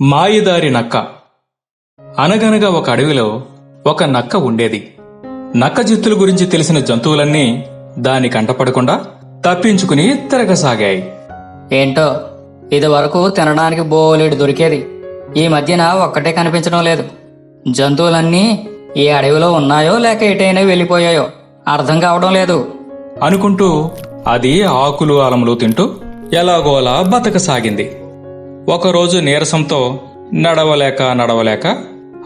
మాయిదారి నక్క. అనగనగా ఒక అడవిలో ఒక నక్క ఉండేది. నక్క జిత్తుల గురించి తెలిసిన జంతువులన్నీ దాని కంటపడకుండా తప్పించుకుని తిరగసాగాయి. ఏంటో ఇది వరకు తినడానికి బోలెడు దొరికేది. ఈ మధ్యన ఒక్కటే కనిపించడం లేదు. జంతువులన్నీ ఈ అడవిలో ఉన్నాయో లేక ఎటైనా వెళ్ళిపోయాయో అర్థం కావడం లేదు. అనుకుంటూ అది ఆకులు అలములు తింటూ ఎలాగోలా బతకసాగింది. ఒకరోజు నీరసంతో నడవలేక నడవలేక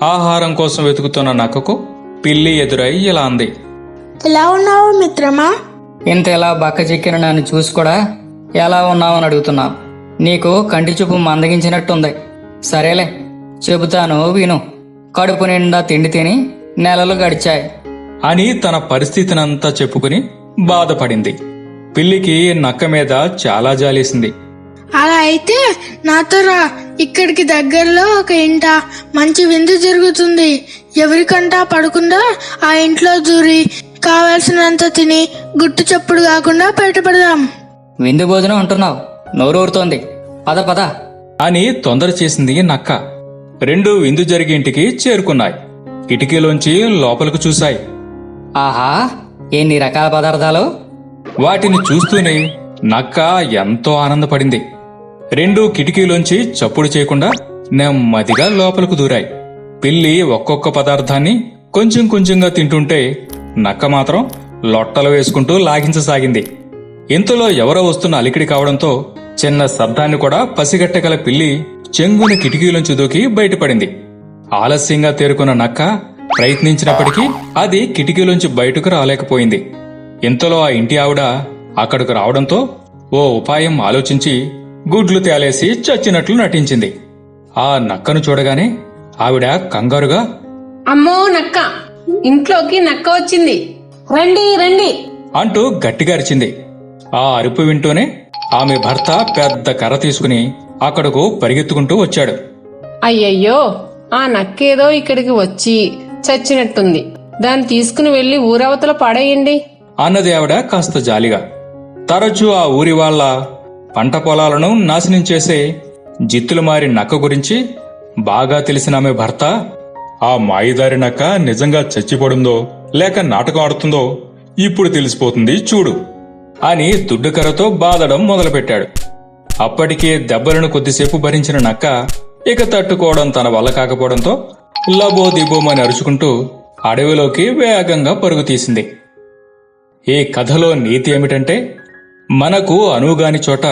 ఆహారం కోసం వెతుకుతున్న నక్కకు పిల్లి ఎదురై ఇలా అంది. ఎలా ఉన్నావు మిత్రమా? ఇంత ఇలా బక్క చిక్కిన నన్ను చూసి కూడా ఎలా ఉన్నావని అడుగుతున్నావు నీకు కంటి చూపు మందగించినట్టుంది. సరేలే చెబుతాను విను. కడుపు నిండా తిండి తిని నెలలు గడిచాయి. అని తన పరిస్థితినంతా చెప్పుకుని బాధపడింది. పిల్లికి నక్క మీద చాలా జాలేసింది. అలా అయితే నాతో రా. ఇక్కడికి దగ్గరలో ఒక ఇంట. మంచి విందు జరుగుతుంది. ఎవరికంటా పడకుండా ఆ ఇంట్లో దూరి కావలసినంత తిని గుట్టు చప్పుడు కాకుండా బయటపడదాం. విందు భోజనం అంటున్నావు. నోరూరుతోంది పద పద. అని తొందర చేసింది నక్క. రెండు విందు జరిగే ఇంటికి చేరుకున్నాయి. కిటికీలోంచి లోపలికి చూశాయి. ఆహా ఎన్ని రకాల పదార్థాలు? వాటిని చూస్తూనే నక్క ఎంతో ఆనందపడింది. రెండు కిటికీలోంచి చప్పుడు చేయకుండా నెమ్మదిగా లోపలకు దూరాయి. పిల్లి ఒక్కొక్క పదార్థాన్ని కొంచెం కొంచెంగా తింటుంటే నక్క మాత్రం లొట్టలు వేసుకుంటూ లాగించసాగింది. ఇంతలో ఎవరో వస్తున్న అలికిడి కావడంతో చిన్న శబ్దాన్ని కూడా పసిగట్టగల పిల్లి చెంగుని కిటికీలోంచి దూకి బయటపడింది. ఆలస్యంగా తేరుకున్న నక్క ప్రయత్నించినప్పటికీ అది కిటికీలోంచి బయటకు రాలేకపోయింది. ఇంతలో ఆ ఇంటి ఆవిడ అక్కడికి రావడంతో ఓ ఉపాయం ఆలోచించి గుడ్లు తేలేసి చచ్చినట్లు నటించింది. ఆ నక్కను చూడగానే ఆవిడ కంగారుగా అమ్మో నక్క ఇంట్లోకి నక్క వచ్చింది. రండి రండి. అంటూ గట్టిగా అరిచింది. ఆ అరుపు వింటూనే ఆమె భర్త పెద్ద కర్ర తీసుకుని అక్కడకు పరిగెత్తుకుంటూ వచ్చాడు. అయ్యయ్యో ఆ నక్కేదో ఇక్కడికి వచ్చి చచ్చినట్టుంది. దాన్ని తీసుకుని వెళ్ళి ఊరవతల పడేయండి. అన్నది ఆవిడ కాస్త జాలిగా. తరచూ ఆ ఊరి వాళ్ళ పంట పొలాలను నాశనం చేసే జిత్తులు మారి నక్క గురించి బాగా తెలిసిన ఆమె భర్త ఆ మాయిదారి నక్క నిజంగా చచ్చిపడుందో లేక నాటకం ఆడుతుందో ఇప్పుడు తెలిసిపోతుంది చూడు అని దుడ్డుకరతో బాధడం మొదలుపెట్టాడు. అప్పటికే దెబ్బలను కొద్దిసేపు భరించిన నక్క ఇక తట్టుకోవడం తన వల్ల కాకపోవడంతో లబో దిబోమని అరుచుకుంటూ అడవిలోకి వేగంగా పరుగు తీసింది. ఈ కథలో నీతి ఏమిటంటే మనకు అనువుగాని చోట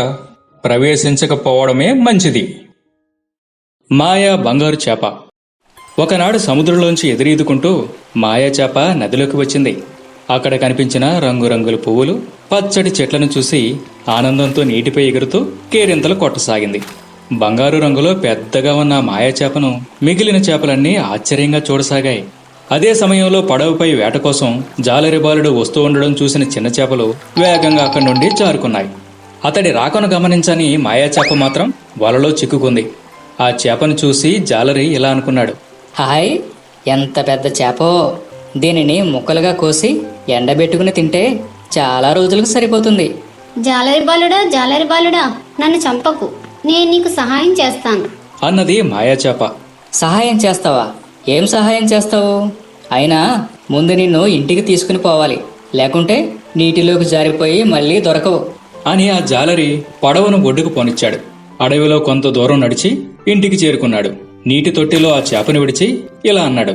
ప్రవేశించకపోవడమే మంచిది. మాయా బంగారు చేప. ఒకనాడు సముద్రంలోంచి ఎదురీదుకుంటూ మాయా చేప నదిలోకి వచ్చింది. అక్కడ కనిపించిన రంగురంగుల పువ్వులు పచ్చటి చెట్లను చూసి ఆనందంతో నీటిపై ఎగురుతూ కేరింతలు కొట్టసాగింది. బంగారు రంగులో పెద్దగా ఉన్న మాయా చేపను మిగిలిన చేపలన్నీ ఆశ్చర్యంగా చూడసాగాయి. అదే సమయంలో పడవపై వేట కోసం జాలరి బాలుడు వస్తూ ఉండడం చూసిన చిన్న చేపలు వేగంగా అక్కడి నుండి జారుకున్నాయి. అతడి రాకను గమనించని మాయా చేప మాత్రం వలలో చిక్కుకుంది. ఆ చేపను చూసి జాలరి ఇలా అనుకున్నాడు. హాయ్ ఎంత పెద్ద చేపో. దీనిని ముక్కలుగా కోసి ఎండబెట్టుకుని తింటే చాలా రోజులకు సరిపోతుంది. జాలరి బాలుడా జాలరి బాలుడా నన్ను చంపకు. నేను నీకు సహాయం చేస్తాను. అన్నది మాయా చేప. సహాయం చేస్తావా? ఏం సహాయం చేస్తావు? అయినా ముందు నిన్ను ఇంటికి తీసుకుని పోవాలి. లేకుంటే నీటిలోకి జారిపోయి మళ్ళీ దొరకవు. అని ఆ జాలరి పడవను ఒడ్డుకు పోనిచ్చాడు. అడవిలో కొంత దూరం నడిచి ఇంటికి చేరుకున్నాడు. నీటి తొట్టిలో ఆ చేపను విడిచి ఇలా అన్నాడు.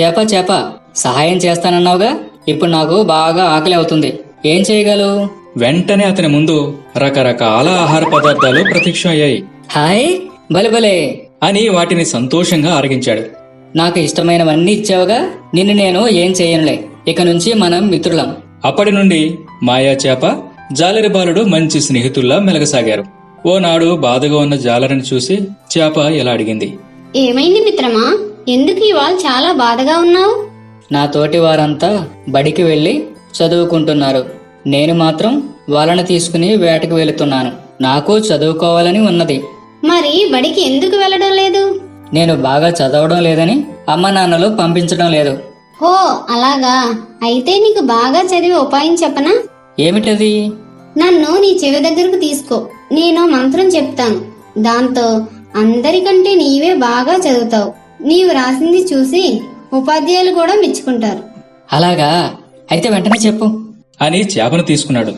చేప చేప సహాయం చేస్తానన్నావుగా? ఇప్పుడు నాకు బాగా ఆకలి అవుతుంది. ఏం చేయగలవు? వెంటనే అతని ముందు రకరకాల ఆహార పదార్థాలు ప్రత్యక్షం అయ్యాయి హాయ్ భలే భలే అని వాటిని సంతోషంగా ఆరగించాడు నాకు ఇష్టమైనవన్నీ ఇచ్చావుగా నిన్ను నేను ఏం చేయనులే. ఇక నుంచి మనం మిత్రులం. అప్పటి నుండి మాయా చేప జాలరి బాలుడు మంచి స్నేహితుల్లా మెలగసాగారు. ఓనాడు బాధగా ఉన్న జాలరిని చూసి చేప ఇలా అడిగింది. ఏమైంది మిత్రమా? ఎందుకు ఇవాళ చాలా బాధగా ఉన్నావు? నా తోటి వారంతా బడికి వెళ్ళి చదువుకుంటున్నారు. నేను మాత్రం వాళ్ళని తీసుకుని వేటకు వెళుతున్నాను. నాకు చదువుకోవాలని ఉన్నది. మరి బడికి ఎందుకు వెళ్ళడం లేదు? నేను బాగా చదవడం లేదని అమ్మ నాన్నలు పంపించడం లేదు. హో అలాగా? అయితే నీకు బాగా చదివే ఉపాయం చెప్పనా? ఏమిటది? నన్ను నీ చెవి దగ్గరకు తీసుకో. నేను మంత్రం చెప్తాను. దాంతో అందరికంటే నీవే బాగా చదువుతావు. నీవు రాసింది చూసి ఉపాధ్యాయులు కూడా మెచ్చుకుంటారు. అలాగా? అయితే వెంటనే చెప్పు. అని చేపను తీసుకున్నాడు.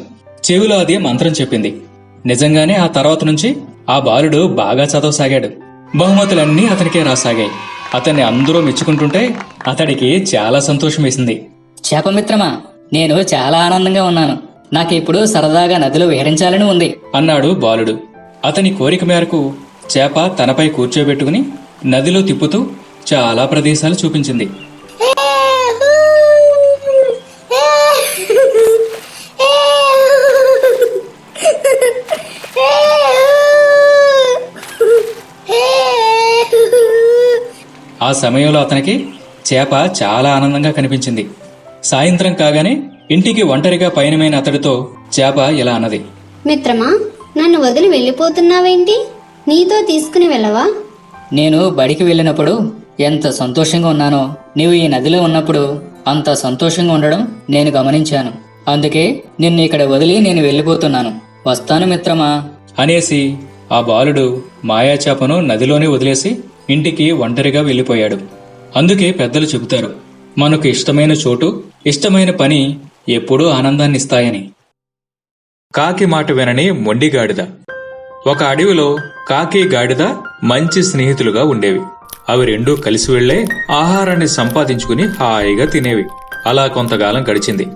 చెవిలో అది మంత్రం చెప్పింది. నిజంగానే ఆ తర్వాత నుంచి ఆ బాలుడు బాగా చదవసాగాడు. బహుమతులన్నీ అతనికే రాసాగాయి. అతన్ని అందరూ మెచ్చుకుంటుంటే అతడికి చాలా సంతోషం వేసింది. చేపమిత్రమా నేను చాలా ఆనందంగా ఉన్నాను. నాకు ఇప్పుడు సరదాగా నదిలో విహరించాలని ఉంది. అన్నాడు బాలుడు. అతని కోరిక మేరకు చేప తనపై కూర్చోబెట్టుకుని నదిలో తిప్పుతూ చాలా ప్రదేశాలు చూపించింది. ఆ సమయంలో అతనికి చేప చాలా ఆనందంగా కనిపించింది. సాయంత్రం కాగానే ఇంటికి ఒంటరిగా పయనమైన అతడితో చేప ఇలా అన్నది. మిత్రమా నన్ను వదిలి వెళ్ళిపోతున్నావేంటి? నీతో తీసుకుని వెళ్ళవా? నేను బడికి వెళ్ళినప్పుడు ఎంత సంతోషంగా ఉన్నానో నీవు ఈ నదిలో ఉన్నప్పుడు అంత సంతోషంగా ఉండడం నేను గమనించాను. అందుకే నిన్ను ఇక్కడ వదిలి నేను వెళ్ళిపోతున్నాను. వస్తాను మిత్రమా. అనేసి ఆ బాలుడు మాయా చేపను నదిలోనే వదిలేసి ఇంటికి ఒంటరిగా వెళ్ళిపోయాడు. అందుకే పెద్దలు చెబుతారు మనకు ఇష్టమైన చోటు ఇష్టమైన పని ఎప్పుడూ ఆనందాన్నిస్తాయని. కాకి మాట వినని మొండి గాడిద ఒక అడవిలో కాకి గాడిద మంచి స్నేహితులుగా ఉండేవి. అవి రెండూ కలిసి వెళ్ళే ఆహారాన్ని సంపాదించుకుని హాయిగా తినేవి. అలా కొంతకాలం గడిచింది.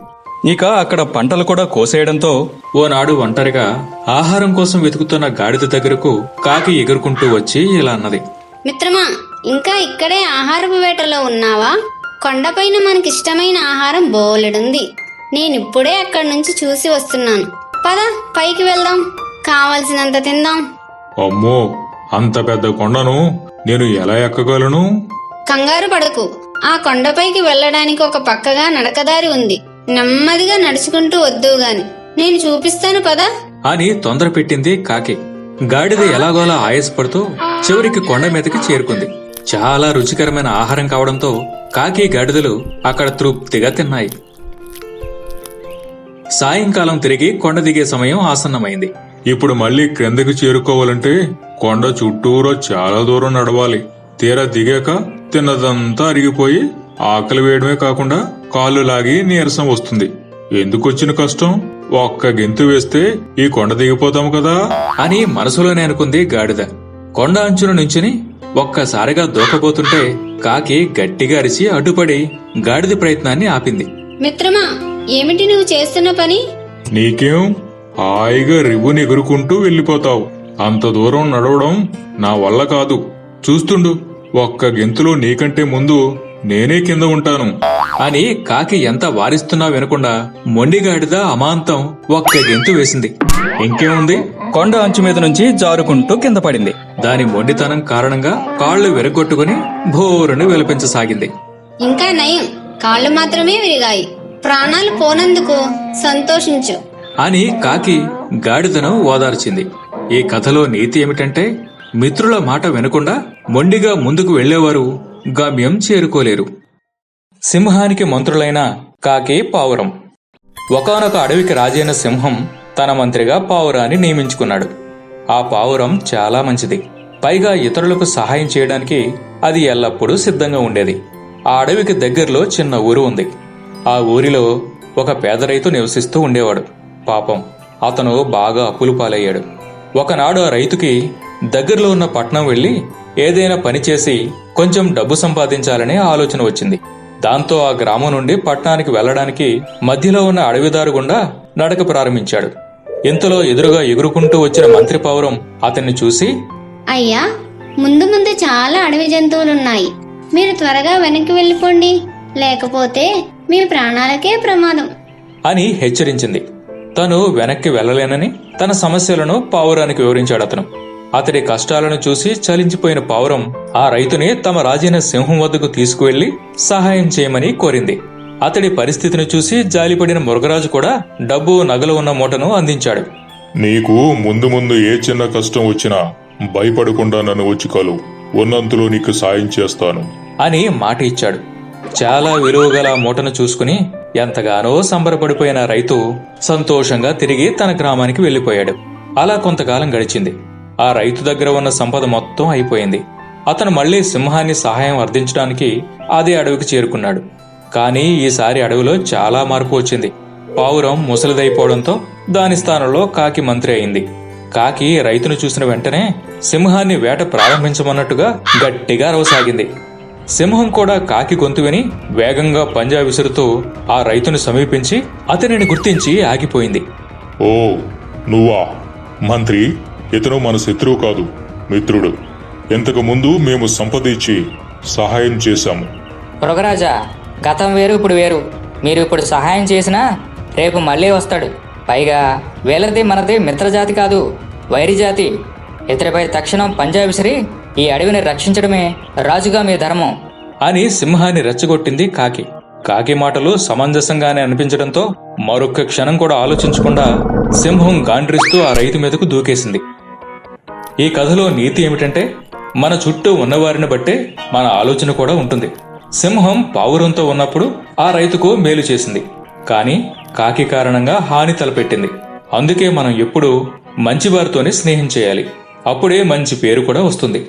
ఇక అక్కడ పంటలు కూడా కోసేయడంతో ఓనాడు ఒంటరిగా ఆహారం కోసం వెతుకుతున్న గాడిద దగ్గరకు కాకి ఎగురుకుంటూ వచ్చి ఇలా అన్నది. మిత్రమా ఇంకా ఇక్కడే ఆహారపు వేటలో ఉన్నావా? కొండపైన మనకిష్టమైన ఆహారం బోలెడుంది. నేనిప్పుడే అక్కడి నుంచి చూసి వస్తున్నాను. పద పైకి వెళ్దాం. కావలసినంత తిందాం. అమ్మో అంత పెద్ద కొండను నేను ఎలా ఎక్కగలను? కంగారు పడకు. ఆ కొండపైకి వెళ్ళడానికి ఒక పక్కగా నడకదారి ఉంది. నెమ్మదిగా నడుచుకుంటూ వద్దువు గాని. నేను చూపిస్తాను పదా. అని తొందర పెట్టింది కాకి. గాడిద ఎలాగోలా ఆయాసపడుతూ చివరికి కొండ మీదకి చేరుకుంది. చాలా రుచికరమైన ఆహారం కావడంతో కాకి గాడిదలు అక్కడ తృప్తిగా తిన్నాయి. సాయంకాలం తిరిగి కొండ దిగే సమయం ఆసన్నమైంది. ఇప్పుడు మళ్ళీ క్రిందకి చేరుకోవాలంటే కొండ చుట్టూరా చాలా దూరం నడవాలి. తీరా దిగాక తిన్నదంతా అరిగిపోయి ఆకలి వేయడమే కాకుండా కాళ్ళు లాగి నీరసం వస్తుంది. ఎందుకొచ్చిన కష్టం? ఒక్క గెంతు వేస్తే ఈ కొండ దిగిపోతాం కదా? అని మనసులోనే అనుకుంది గాడిద. కొండ అంచున నుంచుని ఒక్కసారిగా దూకపోతుంటే కాకి గట్టిగా అరిచి అడ్డుపడి గాడిద ప్రయత్నాన్ని ఆపింది. మిత్రమా ఏమిటి నువ్వు చేస్తున్న పని? నీకేం? హాయిగా రివ్వుని ఎగురుకుంటూ వెళ్ళిపోతావు. అంత దూరం నడవడం నా వల్ల కాదు. చూస్తుండు ఒక్క గెంతులో నీకంటే ముందు నేనే కింద ఉంటాను. అని కాకి ఎంత వారిస్తున్నా వినకుండా మొండిగాడిద అమాంతం ఒక్క గెంతు వేసింది. ఇంకేముంది? కొండ అంచు మీద నుంచి జారుకుంటూ కింద పడింది. దాని మొండితనం కారణంగా కాళ్ళు విరగొట్టుకుని భోరుని విలపించసాగింది. ఇంకా నయం. కాళ్ళు మాత్రమే విరిగాయి. ప్రాణాలు పోనందుకు సంతోషించు. అని కాకి గాడిదను ఓదార్చింది. ఈ కథలో నీతి ఏమిటంటే మిత్రుల మాట వినకుండా మొండిగా ముందుకు వెళ్ళేవారు గమ్యం చేరుకోలేరు. సింహానికి మంత్రులైన కాకి పావురం. ఒకానొక అడవికి రాజైన సింహం తన మంత్రిగా పావురాన్ని నియమించుకున్నాడు. ఆ పావురం చాలా మంచిది. పైగా ఇతరులకు సహాయం చేయడానికి అది ఎల్లప్పుడూ సిద్ధంగా ఉండేది. ఆ అడవికి దగ్గరలో చిన్న ఊరు ఉంది. ఆ ఊరిలో ఒక పేద రైతు నివసిస్తూ ఉండేవాడు. పాపం అతను బాగా అప్పులు పాలయ్యాడు ఒకనాడు ఆ రైతుకి దగ్గరలో ఉన్న పట్నం వెళ్ళి ఏదైనా పని చేసి కొంచెం డబ్బు సంపాదించాలనే ఆలోచన వచ్చింది. దాంతో ఆ గ్రామం నుండి పట్టణానికి వెళ్ళడానికి మధ్యలో ఉన్న అడవిదారు గుండా నడక ప్రారంభించాడు. ఇంతలో ఎదురుగా ఎగురుకుంటూ వచ్చిన మంత్రి పావురం అతన్ని చూసి అయ్యా ముందు ముందు చాలా అడవి జంతువులున్నాయి. మీరు త్వరగా వెనక్కి వెళ్ళిపోండి. లేకపోతే మీ ప్రాణాలకే ప్రమాదం. అని హెచ్చరించింది. తను వెనక్కి వెళ్ళలేనని తన సమస్యలను పావురానికి వివరించాడు అతను. అతడి కష్టాలను చూసి చలించిపోయిన పావురం ఆ రైతుని తమ రాజైన సింహం వద్దకు తీసుకువెళ్ళి సహాయం చేయమని కోరింది. అతడి పరిస్థితిని చూసి జాలిపడిన మురుగరాజు కూడా డబ్బు నగలు ఉన్న మూటను అందించాడు. నీకు ముందు ముందు ఏ చిన్న కష్టం వచ్చినా భయపడకుండా నన్ను వచ్చి కలు. ఉన్నంతలో నీకు సాయం చేస్తాను. అని మాట ఇచ్చాడు. చాలా విలువగల మూటను చూసుకుని ఎంతగానో సంబరపడిపోయిన రైతు సంతోషంగా తిరిగి తన గ్రామానికి వెళ్ళిపోయాడు అలా కొంతకాలం గడిచింది. ఆ రైతు దగ్గర ఉన్న సంపద మొత్తం అయిపోయింది. అతను మళ్ళీ సింహాన్ని సహాయం అర్థించడానికి అదే అడవికి చేరుకున్నాడు. కానీ ఈసారి అడవిలో చాలా మార్పు వచ్చింది. పావురం ముసలిదైపోవడంతో దాని స్థానంలో కాకి మంత్రి అయింది. కాకి రైతును చూసిన వెంటనే సింహాన్ని వేట ప్రారంభించమన్నట్టుగా గట్టిగా అరవసాగింది. సింహం కూడా కాకి గొంతు విని వేగంగా పంజా విసురుతూ ఆ రైతును సమీపించి అతనిని గుర్తించి ఆగిపోయింది. ఓ నువ్వా? మంత్రి ఇతను మన శత్రువు కాదు మిత్రుడు. ఇంతకు ముందు మేము సంపద ఇచ్చి సహాయం చేశాము. మృగరాజా గతం వేరు ఇప్పుడు వేరు. మీరు ఇప్పుడు సహాయం చేసినా రేపు మళ్ళీ వస్తాడు. పైగా వీళ్ళది మనది మిత్రజాతి కాదు వైరి జాతి. ఇతడిపై తక్షణం పంజా శ్రీ ఈ అడవిని రక్షించడమే రాజుగా మీ ధర్మం. అని సింహాన్ని రెచ్చగొట్టింది కాకి. కాకి మాటలు సమంజసంగానే అనిపించడంతో మరొక్క క్షణం కూడా ఆలోచించకుండా సింహం గాండ్రిస్తూ ఆ రైతు మీదకు దూకేసింది. ఈ కథలో నీతి ఏమిటంటే మన చుట్టూ ఉన్నవారిని బట్టే మన ఆలోచన కూడా ఉంటుంది. సింహం పావురంతో ఉన్నప్పుడు ఆ రైతుకు మేలు చేసింది. కానీ కాకి కారణంగా హాని తలపెట్టింది. అందుకే మనం ఎప్పుడూ మంచివారితోనే స్నేహం చేయాలి. అప్పుడే మంచి పేరు కూడా వస్తుంది.